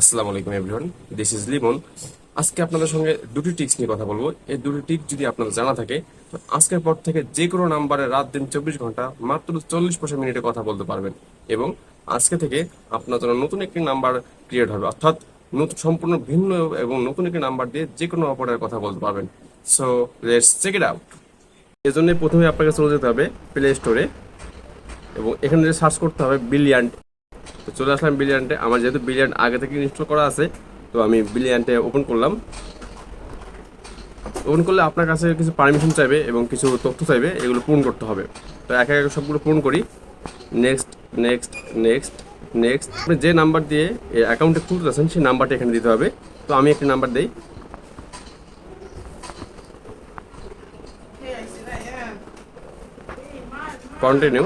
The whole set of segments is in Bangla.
আসসালামু আলাইকুম এভরিওয়ান দিস ইজ লিমন আজকে আপনাদের সঙ্গে দুটি টিক্স নিয়ে কথা বলব। এই দুটি টিক্স যদি আপনাদের জানা থাকে, তো আজকের পর থেকে যে কোনো নাম্বারে রাত দিন চব্বিশ ঘণ্টা মাত্র চল্লিশ পয়সা মিনিটে কথা বলতে পারবেন এবং আজকে থেকে আপনার জন্য নতুন একটি নাম্বার ক্রিয়েট হবে। অর্থাৎ নতুন, সম্পূর্ণ ভিন্ন এবং নতুন একটি নাম্বার দিয়ে যে কোনো অপারেটরের কথা বলতে পারবেন। So let's check it out এজন্য প্রথমে আপনাকে চলে যেতে হবে প্লে স্টোরে এবং এখানে সার্চ করতে হবে বিলিয়ান্ট তো চলে আসলাম বিলিয়ান্টে আমার যেহেতু বিলিয়ান্ট আগে থেকে ইনস্টল করা আছে তো আমি বিলিয়ান্টে ওপেন করলাম। ওপেন করলে আপনার কাছে কিছু পারমিশন চাইবে এবং কিছু তথ্য চাইবে এগুলো পূরণ করতে হবে। তো একে একে সবগুলো পূরণ করি। নেক্সট নেক্সট নেক্সট নেক্সট আপনি যে নাম্বার দিয়ে অ্যাকাউন্টে খুলতে আছেন সেই নাম্বারটা এখানে দিতে হবে। তো আমি একটি নাম্বার দিই। Continue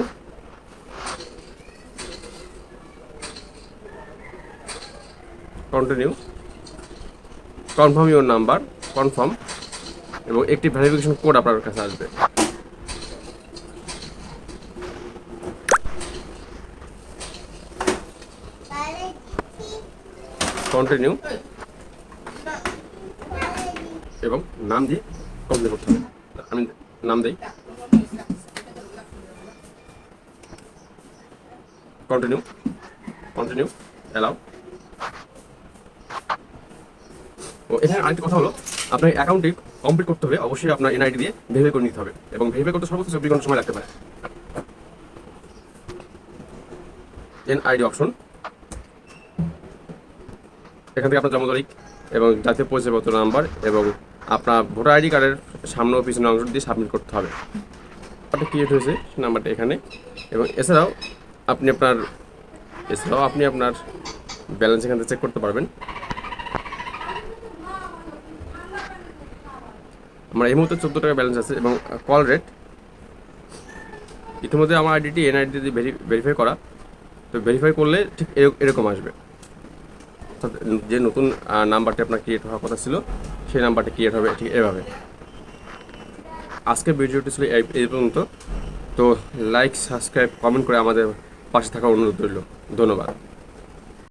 continue confirm your number confirm এবং একটি ভেরিফিকেশন কোড আপনার কাছে আসবে। কন্টিনিউ এবং নাম দিয়ে কমপ্লিট করতে হবে। আমি নাম দিই। কন্টিনিউ কন্টিনিউ অ্যালাউ এখানে আরেকটি কথা হলো, আপনার অ্যাকাউন্টটি কমপ্লিট করতে হবে অবশ্যই আপনার এনআইডি দিয়ে ভেরিফাই করে নিতে হবে এবং ভেরিফাই করতে সর্বোচ্চ চব্বিশ ঘণ্টা সময় লাগতে পারে। এনআইডি অপশন এখান থেকে আপনার জন্ম তারিখ এবং জাতীয় পরিচয়পত্র নাম্বার এবং আপনার ভোটার আইডি কার্ডের সামনে পিছনে অংশ দিয়ে সাবমিট করতে হবে। নাম্বারটা ক্রিয়েট হয়েছে সেই নাম্বারটা এখানে এবং এছাড়াও আপনি আপনার, এছাড়াও আপনি আপনার ব্যালেন্স এখান থেকে চেক করতে পারবেন। আমার এই মুহূর্তে চোদ্দ টাকা ব্যালেন্স আছে এবং কল রেট ইতিমধ্যে আমার আইডিটি এনআইডি দিয়ে ভেরিফাই করা। তো ভেরিফাই করলে ঠিক এরক- এরকম আসবে। অর্থাৎ যে নতুন নাম্বারটি আপনার ক্রিয়েট হওয়ার কথা ছিল, সেই নাম্বারটি ক্রিয়েট হবে ঠিক এভাবে। আজকের ভিডিওটি ছিল এই এই পর্যন্ত। তো লাইক সাবস্ক্রাইব কমেন্ট করে আমাদের পাশে থাকার অনুরোধ রইল। ধন্যবাদ।